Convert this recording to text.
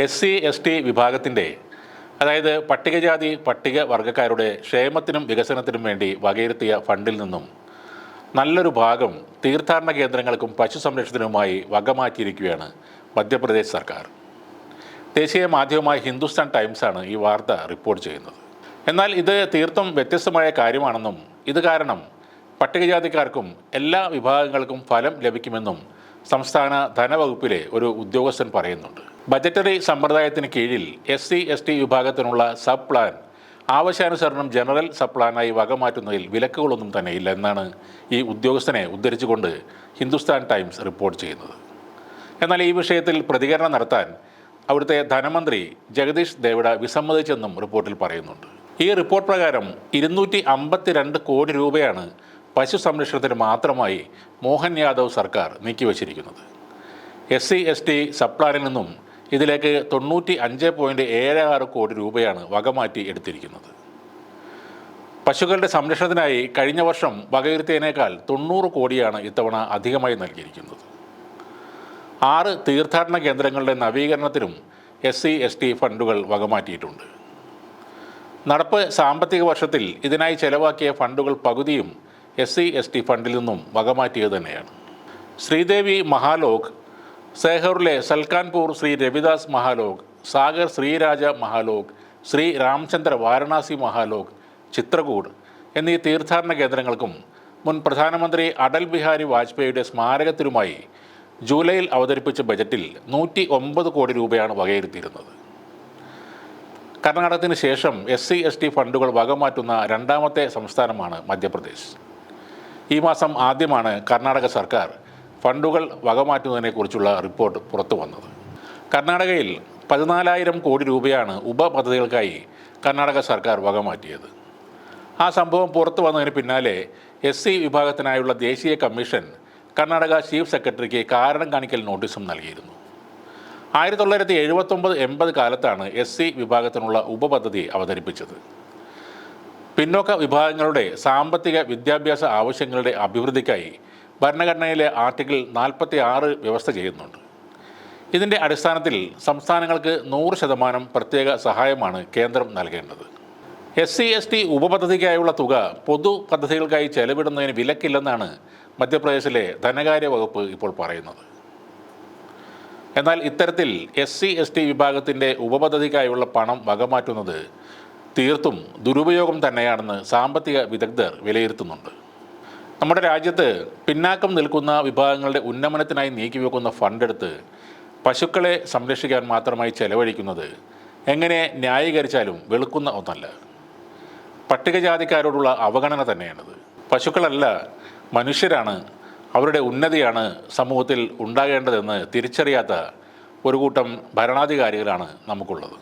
S C S T വിഭാഗത്തിന്റെ അതായത് പട്ടികജാതി പട്ടിക വർഗക്കാരുടെ ക്ഷേമത്തിനും വികസനത്തിനും വേണ്ടി വകയിരുത്തിയ ഫണ്ടിൽ നിന്നും നല്ലൊരു ഭാഗം തീർത്ഥാടന കേന്ദ്രങ്ങൾക്കും പശു സംരക്ഷണത്തിനുമായി വകമാറ്റിയിരിക്കുകയാണ് മധ്യപ്രദേശ് സർക്കാർ. ദേശീയ മാധ്യമമായ ഹിന്ദുസ്ഥാൻ ടൈംസാണ് ഈ വാർത്ത റിപ്പോർട്ട് ചെയ്യുന്നത്. എന്നാൽ ഇത് തീർത്തും വ്യത്യസ്തമായ കാര്യമാണെന്നും ഇത് കാരണം പട്ടികജാതിക്കാർക്കും എല്ലാ വിഭാഗങ്ങൾക്കും ഫലം ലഭിക്കുമെന്നും സംസ്ഥാന ധനവകുപ്പിലെ ഒരു ഉദ്യോഗസ്ഥൻ പറയുന്നുണ്ട്. ബജറ്ററി സമ്പ്രദായത്തിന് കീഴിൽ എസ് സി എസ് ടി വിഭാഗത്തിനുള്ള സബ് പ്ലാൻ ആവശ്യാനുസരണം ജനറൽ സബ് പ്ലാനായി വകമാറ്റുന്നതിൽ വിലക്കുകളൊന്നും തന്നെ ഇല്ല എന്നാണ് ഈ ഉദ്യോഗസ്ഥനെ ഉദ്ധരിച്ചുകൊണ്ട് ഹിന്ദുസ്ഥാൻ ടൈംസ് റിപ്പോർട്ട് ചെയ്യുന്നത്. എന്നാൽ ഈ വിഷയത്തിൽ പ്രതികരണം നടത്താൻ അവിടുത്തെ ധനമന്ത്രി ജഗദീഷ് ദേവിഡ വിസമ്മതിച്ചെന്നും റിപ്പോർട്ടിൽ പറയുന്നുണ്ട്. ഈ റിപ്പോർട്ട് പ്രകാരം ഇരുന്നൂറ്റി അമ്പത്തിരണ്ട് കോടി രൂപയാണ് പശു സംരക്ഷണത്തിന് മാത്രമായി മോഹൻ യാദവ് സർക്കാർ നീക്കിവച്ചിരിക്കുന്നത്. എസ് സി എസ് ടി സപ്ലാനിൽ നിന്നും ഇതിലേക്ക് തൊണ്ണൂറ്റി അഞ്ച് പോയിന്റ് ഏഴ് ആറ് കോടി രൂപയാണ് വകമാറ്റി എടുത്തിരിക്കുന്നത്. പശുക്കളുടെ സംരക്ഷണത്തിനായി കഴിഞ്ഞ വർഷം വകയിരുത്തിയതിനേക്കാൾ തൊണ്ണൂറ് കോടിയാണ് ഇത്തവണ അധികമായി നൽകിയിരിക്കുന്നത്. ആറ് തീർത്ഥാടന കേന്ദ്രങ്ങളുടെ നവീകരണത്തിനും എസ് സി എസ് ടി ഫണ്ടുകൾ വകമാറ്റിയിട്ടുണ്ട് നടപ്പ് സാമ്പത്തിക വർഷത്തിൽ ഇതിനായി ചെലവാക്കിയ ഫണ്ടുകൾ പകുതിയും എസ് സി എസ് ടി ഫണ്ടിൽ നിന്നും വകമാറ്റിയത് തന്നെയാണ്. ശ്രീദേവി മഹാലോക് സേഹറിലെ സൽക്കാൻപൂർ ശ്രീ രവിദാസ് മഹാലോക് സാഗർ ശ്രീരാജ മഹാലോക് ശ്രീ രാമചന്ദ്ര വാരണാസി മഹാലോക് ചിത്രകൂട് എന്നീ തീർത്ഥാടന കേന്ദ്രങ്ങൾക്കും മുൻ പ്രധാനമന്ത്രി അടൽ ബിഹാരി വാജ്പേയിയുടെ സ്മാരകത്തിനുമായി ജൂലൈയിൽ അവതരിപ്പിച്ച ബജറ്റിൽ നൂറ്റി ഒമ്പത് കോടി രൂപയാണ് വകയിരുത്തിയിരുന്നത്. കർണാടകത്തിന് ശേഷം എസ് സി എസ് ടി ഫണ്ടുകൾ വകമാറ്റുന്ന രണ്ടാമത്തെ സംസ്ഥാനമാണ് മധ്യപ്രദേശ്. ഈ മാസം ആദ്യമാണ് കർണാടക സർക്കാർ ഫണ്ടുകൾ വകമാറ്റുന്നതിനെക്കുറിച്ചുള്ള റിപ്പോർട്ട് പുറത്തു വന്നത്. കർണാടകയിൽ പതിനാലായിരം കോടി രൂപയാണ് ഉപപദ്ധതികൾക്കായി കർണാടക സർക്കാർ വകമാറ്റിയത്. ആ സംഭവം പുറത്തു വന്നതിന് പിന്നാലെ എസ് സി വിഭാഗത്തിനായുള്ള ദേശീയ കമ്മീഷൻ കർണാടക ചീഫ് സെക്രട്ടറിക്ക് കാരണം കാണിക്കൽ നോട്ടീസും നൽകിയിരുന്നു. ആയിരത്തി തൊള്ളായിരത്തി എഴുപത്തൊമ്പത് എൺപത് കാലത്താണ് എസ് സി വിഭാഗത്തിനുള്ള ഉപപദ്ധതി അവതരിപ്പിച്ചത്. പിന്നോക്ക വിഭാഗങ്ങളുടെ സാമ്പത്തിക വിദ്യാഭ്യാസ ആവശ്യങ്ങളുടെ അഭിവൃദ്ധിക്കായി ഭരണഘടനയിലെ ആർട്ടിക്കിൾ നാൽപ്പത്തി ആറ് വ്യവസ്ഥ ചെയ്യുന്നുണ്ട്. ഇതിന്റെ അടിസ്ഥാനത്തിൽ സംസ്ഥാനങ്ങൾക്ക് നൂറ് ശതമാനം പ്രത്യേക സഹായമാണ് കേന്ദ്രം നൽകേണ്ടത്. എസ് സി എസ് ടി ഉപപദ്ധതിക്കായുള്ള തുക പൊതു പദ്ധതികൾക്കായി ചെലവിടുന്നതിന് വിലക്കില്ലെന്നാണ് മധ്യപ്രദേശിലെ ധനകാര്യ വകുപ്പ് ഇപ്പോൾ പറയുന്നത്. എന്നാൽ ഇത്തരത്തിൽ എസ് സി എസ് ടി വിഭാഗത്തിന്റെ ഉപപദ്ധതിക്കായുള്ള പണം വകമാറ്റുന്നത് തീർത്തും ദുരുപയോഗം തന്നെയാണെന്ന് സാമ്പത്തിക വിദഗ്ധർ വിലയിരുത്തുന്നുണ്ട്. നമ്മുടെ രാജ്യത്ത് പിന്നാക്കം നിൽക്കുന്ന വിഭാഗങ്ങളുടെ ഉന്നമനത്തിനായി നീക്കിവെക്കുന്ന ഫണ്ടെടുത്ത് പശുക്കളെ സംരക്ഷിക്കാൻ മാത്രമായി ചെലവഴിക്കുന്നത് എങ്ങനെ ന്യായീകരിച്ചാലും വെളുക്കുന്ന ഒന്നല്ല. പട്ടികജാതിക്കാരോടുള്ള അവഗണന തന്നെയാണിത്. പശുക്കളല്ല മനുഷ്യരാണ് അവരുടെ ഉന്നതിയാണ് സമൂഹത്തിൽ ഉണ്ടാകേണ്ടതെന്ന് തിരിച്ചറിയാത്ത ഒരു കൂട്ടം ഭരണാധികാരികളാണ് നമുക്കുള്ളത്.